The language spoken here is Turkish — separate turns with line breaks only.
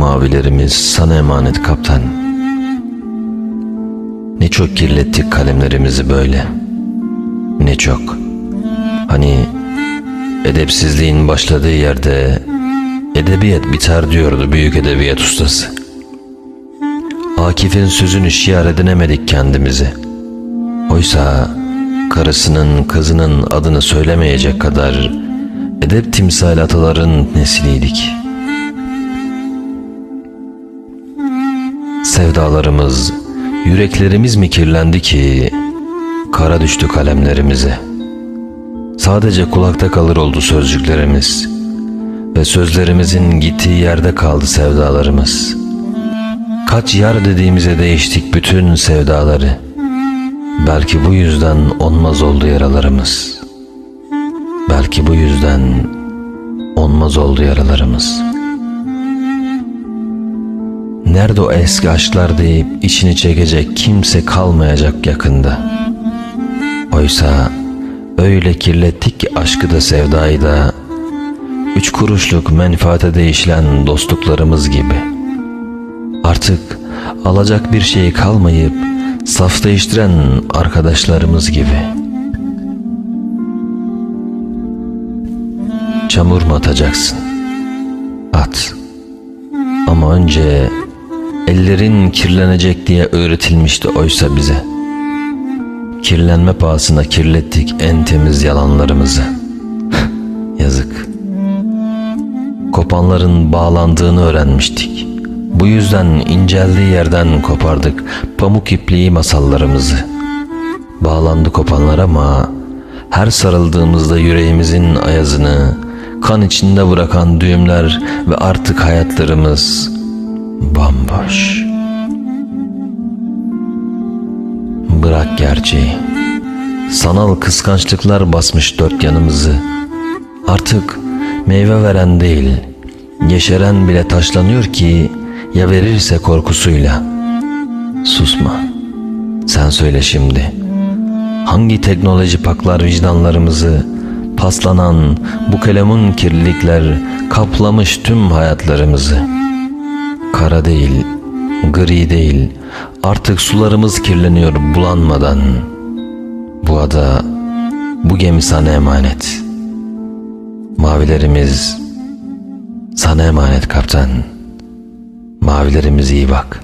mavilerimiz sana emanet kaptan. Ne çok kirlettik kalemlerimizi böyle. Ne çok. Hani edepsizliğin başladığı yerde edebiyat biter diyordu büyük edebiyat ustası. Akif'in sözünü şiar edinemedik kendimizi. Oysa karısının kızının adını söylemeyecek kadar edep timsali ataların nesliydik. Sevdalarımız, yüreklerimiz mi kirlendi ki kara düştü kalemlerimize. Sadece kulakta kalır oldu sözcüklerimiz ve sözlerimizin gittiği yerde kaldı sevdalarımız. Kaç yar dediğimize değiştik bütün sevdaları. Belki bu yüzden onmaz oldu yaralarımız. Belki bu yüzden onmaz oldu yaralarımız. Nerede o eski aşklar deyip içini çekecek kimse kalmayacak yakında. Oysa öyle kirlettik ki aşkı da sevdayı da üç kuruşluk menfaate değişilen dostluklarımız gibi. Artık alacak bir şey kalmayıp saf değiştiren arkadaşlarımız gibi. Çamur mu atacaksın? At. Ama önce ellerin kirlenecek diye öğretilmişti oysa bize. Kirlenme pahasına kirlettik en temiz yalanlarımızı. Yazık. Kopanların bağlandığını öğrenmiştik. Bu yüzden inceldiği yerden kopardık pamuk ipliği masallarımızı. Bağlandı kopanlar ama her sarıldığımızda yüreğimizin ayazını kan içinde bırakan düğümler ve artık hayatlarımız bomboş. Bırak gerçeği. Sanal kıskançlıklar basmış dört yanımızı. Artık meyve veren değil, yeşeren bile taşlanıyor ki ya verirse korkusuyla. Susma. Sen söyle şimdi. Hangi teknoloji paklar vicdanlarımızı, paslanan bu kalemun kirlilikler kaplamış tüm hayatlarımızı. Kara değil, gri değil, artık sularımız kirleniyor bulanmadan. Bu ada, bu gemi sana emanet. Mavilerimiz sana emanet kaptan. Mavilerimiz iyi bak.